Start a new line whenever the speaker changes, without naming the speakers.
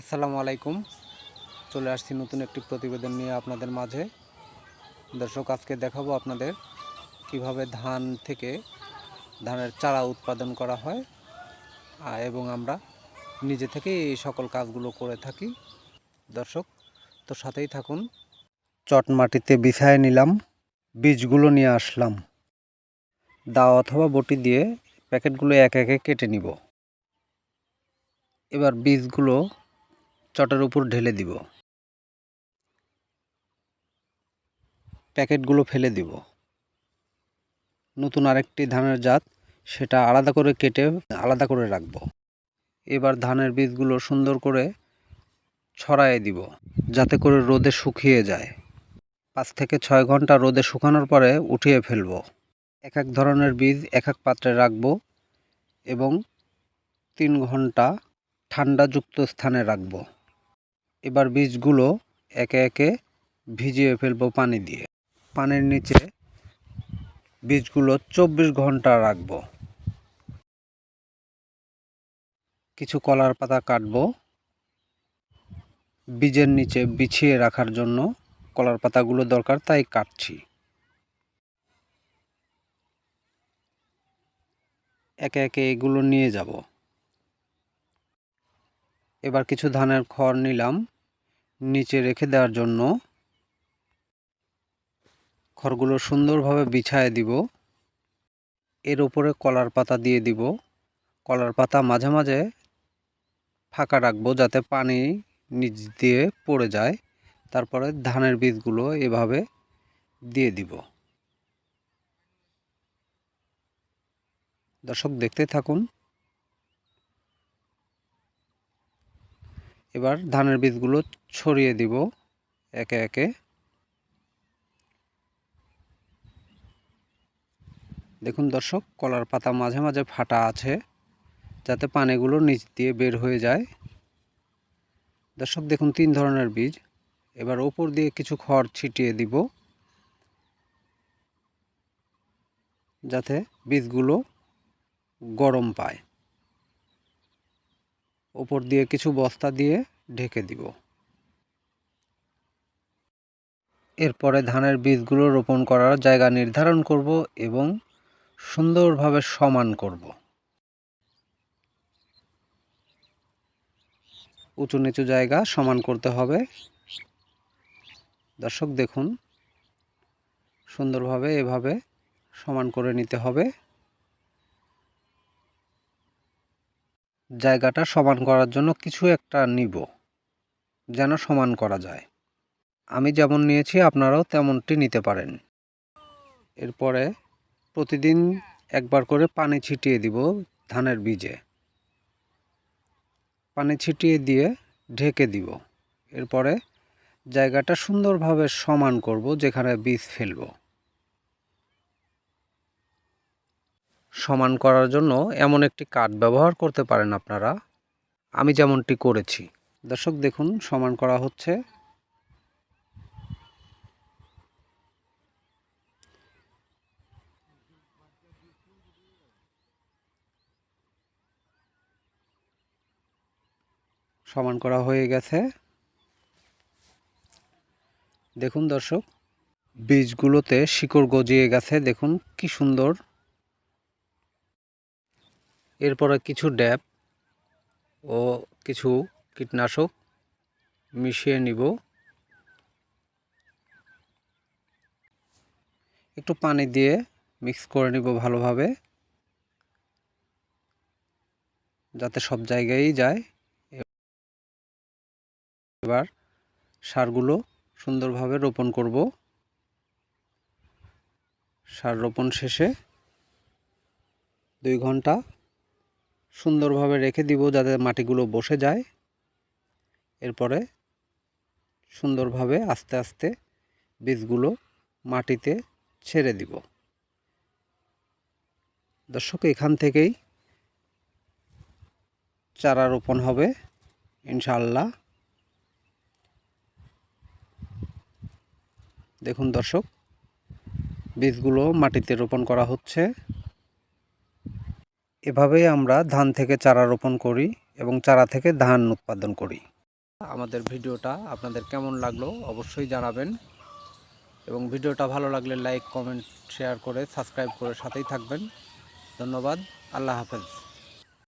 আসসালামু আলাইকুম। চলে আসছি নতুন একটি প্রতিবেদন নিয়ে আপনাদের মাঝে। দর্শক, আজকে দেখাবো আপনাদের কীভাবে ধান থেকে ধানের চারা উৎপাদন করা হয় এবং আমরা নিজে থেকে এই সকল কাজগুলো করে থাকি। দর্শক, তো সাথেই থাকুন। চট মাটিতে বিছায় নিলাম, বীজগুলো নিয়ে আসলাম। দা অথবা বটি দিয়ে প্যাকেটগুলো এক একে কেটে নিব। এবার বীজগুলো চটের উপর ঢেলে দিব। প্যাকেটগুলো ফেলে দিব। নতুন আরেকটি ধানের জাত, সেটা আলাদা করে কেটে আলাদা করে রাখব। এবার ধানের বীজগুলো সুন্দর করে ছড়ায়ে দিব, যাতে করে রোদে শুকিয়ে যায়। পাঁচ থেকে ছয় ঘণ্টা রোদে শুকানোর পরে উঠিয়ে ফেলব। এক এক ধরনের বীজ এক এক পাত্রে রাখব এবং তিন ঘণ্টা ঠান্ডাযুক্ত স্থানে রাখব। এবার বীজগুলো একে একে ভিজিয়ে ফেলব পানি দিয়ে। পানির নিচে বীজগুলো চব্বিশ ঘণ্টা রাখব। কিছু কলার পাতা কাটবো। বীজের নিচে বিছিয়ে রাখার জন্য কলার পাতাগুলো দরকার, তাই কাটছি। একে একে এগুলো নিয়ে যাব। এবার কিছু ধানের খড় নিলাম, নিচে রেখে দেওয়ার জন্য। খড়গুলো সুন্দরভাবে বিছায় দিব। এর উপরে কলার পাতা দিয়ে দিব। কলার পাতা মাঝে মাঝে ফাঁকা রাখব যাতে পানি নিচ দিয়ে পড়ে যায়। তারপরে ধানের বীজগুলো এভাবে দিয়ে দিব। দর্শক দেখতে থাকুন এবার ধানের বীজগুলো ছড়িয়ে দিব একে একে। দেখুন দর্শক, কলার পাতা মাঝে মাঝে ফাটা আছে, যাতে পানিগুলো নিচ দিয়ে বের হয়ে যায়। দর্শক, দেখুন তিন ধরনের বীজ। এবার ওপর দিয়ে কিছু খড় ছিটিয়ে দিব, যাতে বীজগুলো গরম পায়। ওপর দিয়ে কিছু বস্তা দিয়ে ঢেকে দিব। এরপরে ধানের বীজগুলো রোপণ করার জায়গা নির্ধারণ করব এবং সুন্দরভাবে সমান করব। উঁচু নিচু জায়গা সমান করতে হবে। দর্শক দেখুন, সুন্দরভাবে এভাবে সমান করে নিতে হবে। জায়গাটা সমান করার জন্য কিছু একটা নিব, যেন সমান করা যায়। আমি যেমন নিয়েছি, আপনারাও তেমনটি নিতে পারেন। এরপরে প্রতিদিন একবার করে পানি ছিটিয়ে দিব ধানের বীজে। পানি ছিটিয়ে দিয়ে ঢেকে দিব। এরপরে জায়গাটা সুন্দরভাবে সমান করব, যেখানে বীজ ফেলব। সমান করার জন্য এমন একটি কাঠ ব্যবহার করতে পারেন আপনারা। আমি যেমনটি করেছি। দর্শক, দেখুন, সমান করা হচ্ছে। সমান করা হয়ে গেছে। দেখুন, দর্শক, বীজগুলোতে শিকড় গজিয়ে গেছে। দেখুন, কি সুন্দর এরপরে কিছু ড্যাব ও কিছু কীটনাশক মিশিয়ে নিব। একটু পানি দিয়ে মিক্স করে নিব ভালোভাবে, যাতে সব জায়গায় যায়। এবার সারগুলো সুন্দরভাবে রোপণ করব। সার রোপণ শেষে দুই ঘণ্টা সুন্দরভাবে রেখে দিব যাতে মাটিগুলো বসে যায়। এরপরে সুন্দরভাবে আস্তে আস্তে বীজগুলো মাটিতে ছেড়ে দিব। দর্শক, এখান থেকেই চারা রোপণ হবে ইনশাআল্লাহ। দেখুন দর্শক, বীজগুলো মাটিতে রোপণ করা হচ্ছে। এভাবেই আমরা ধান থেকে চারা রোপণ করি এবং চারা থেকে ধান উৎপাদন করি। আমাদের ভিডিওটা আপনাদের কেমন লাগল অবশ্যই জানাবেন এবং ভিডিওটা ভালো লাগলে লাইক, কমেন্ট, শেয়ার করে সাবস্ক্রাইব করে সাথেই থাকবেন। ধন্যবাদ, আল্লাহ হাফেজ।